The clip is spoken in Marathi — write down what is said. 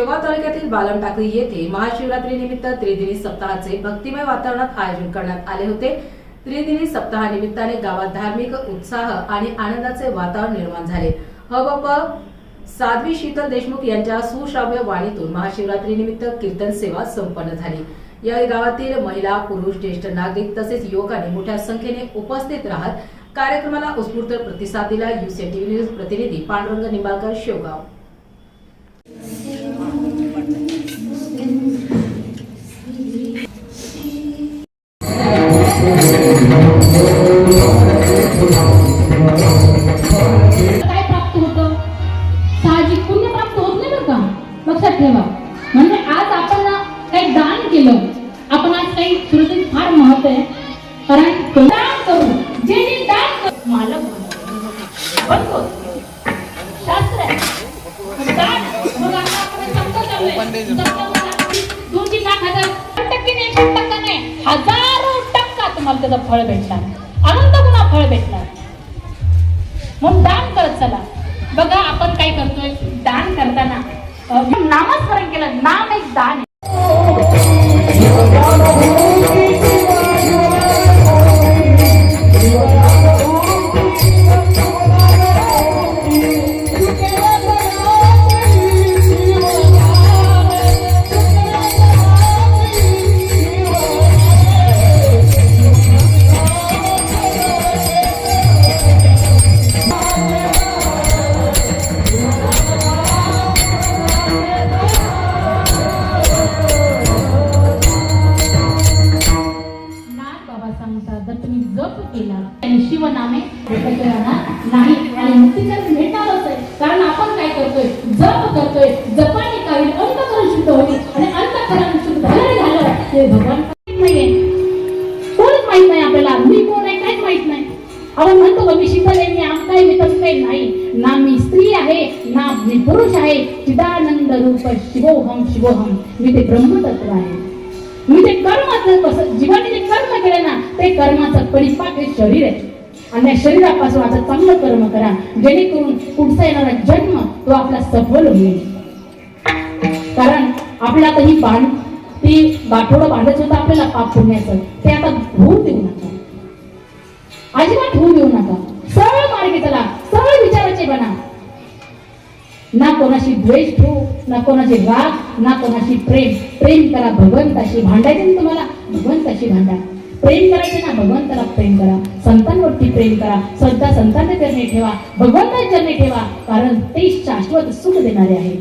शेगाव तालुक्यातील बालम टाकळी येथे महाशिवरात्री निमित्त त्रिदिनी सप्ताहाचे भक्तिमय वातावरणात आयोजन करण्यात आले होते. त्रिदिनी सप्ताहानिमित्ताने गावात धार्मिक उत्साह आणि आनंदाचे वातावरण निर्माण झाले. हबप साध्वी शीतल देशमुख यांच्या सुश्राव्य वाणीतून महाशिवरात्री निमित्त कीर्तन सेवा संपन्न झाली. या गावातील महिला पुरुष ज्येष्ठ नागरिक तसेच युवकांनी मोठ्या संख्येने उपस्थित राहत कार्यक्रमाला उत्स्फूर्त प्रतिसाद दिला. युसीएन टीव्ही न्यूज प्रतिनिधी पांडुरंग निंबाळकर शेवगाव. काय प्राप्त होतं? साहजिक पुण्य प्राप्त होत नाही बरं का? लक्षात ठेवा. म्हणजे आज आपण काही दान केलं. आपण आज काही सुरक्षित फार महत्त्व आहे. कारण दान करू. जे जे दान करू मालक शास्त्र आहे. दान मग आता आपण समजा चाललोय. समजा दोन तीन लाख हजार. टक्के नाही एक टक्का नाही. हजारो टक्का तुम्हाला त्याचं फळ भेटणार. अनंत गुणा फळ भेटणार. म्हणून दान करत चला. बघा आपण काय करतोय? दान करताना नामस्मरण केलं. नाम एक दान आहे. जप केला. आणि राहणार नाही आणि आहे. कारण आपण काय करतोय? जप करतोय. जपाने काही अंतकरण शुद्ध होईल आणि अंतकरण शुद्ध झालं झालं. ते भगवान नाहीये. कोणच माहीत नाही आपल्याला. मी कोण आहे काहीच माहीत नाही. आपण म्हणतो का मी शीतल मी आमका मी तसं काही नाही. ना मी स्त्री आहे ना मी पुरुष आहे. चिदानंद रूप शिवोहम शिवोहम मी ते ब्रह्मतत्व आहे. मी ते कर्माचं कसं जीवाने कर्म कर्माचं परिपाक हे शरीर आहे. आणि त्या शरीरापासून आता चांगलं कर्म करा. जेणेकरून पुढचा येणारा जन्म तो आपला सफल होईल. कारण आपल्याला आता ही बाण ती बाठोडं बांधायचं होतं आपल्याला पाप पुण्याचं ते आता होऊ देऊ नका. अजिबात होऊ देऊ नका. सरळ मार्गे चला. सरळ विचाराचे बना. ना कोणाशी द्वेष ठेवू ना कोणाचे राग ना कोणाशी प्रेम. प्रेम करा भगवंताशी भांडायचे ना तुम्हाला. भगवंताशी भांडा. प्रेम करायचे ना भगवंताला प्रेम करा. संतांवरती प्रेम करा. श्रद्धा संतांच्या चरणी ठेवा. भगवंताच्या चरणी ठेवा. कारण ते शाश्वत सुख देणारे आहे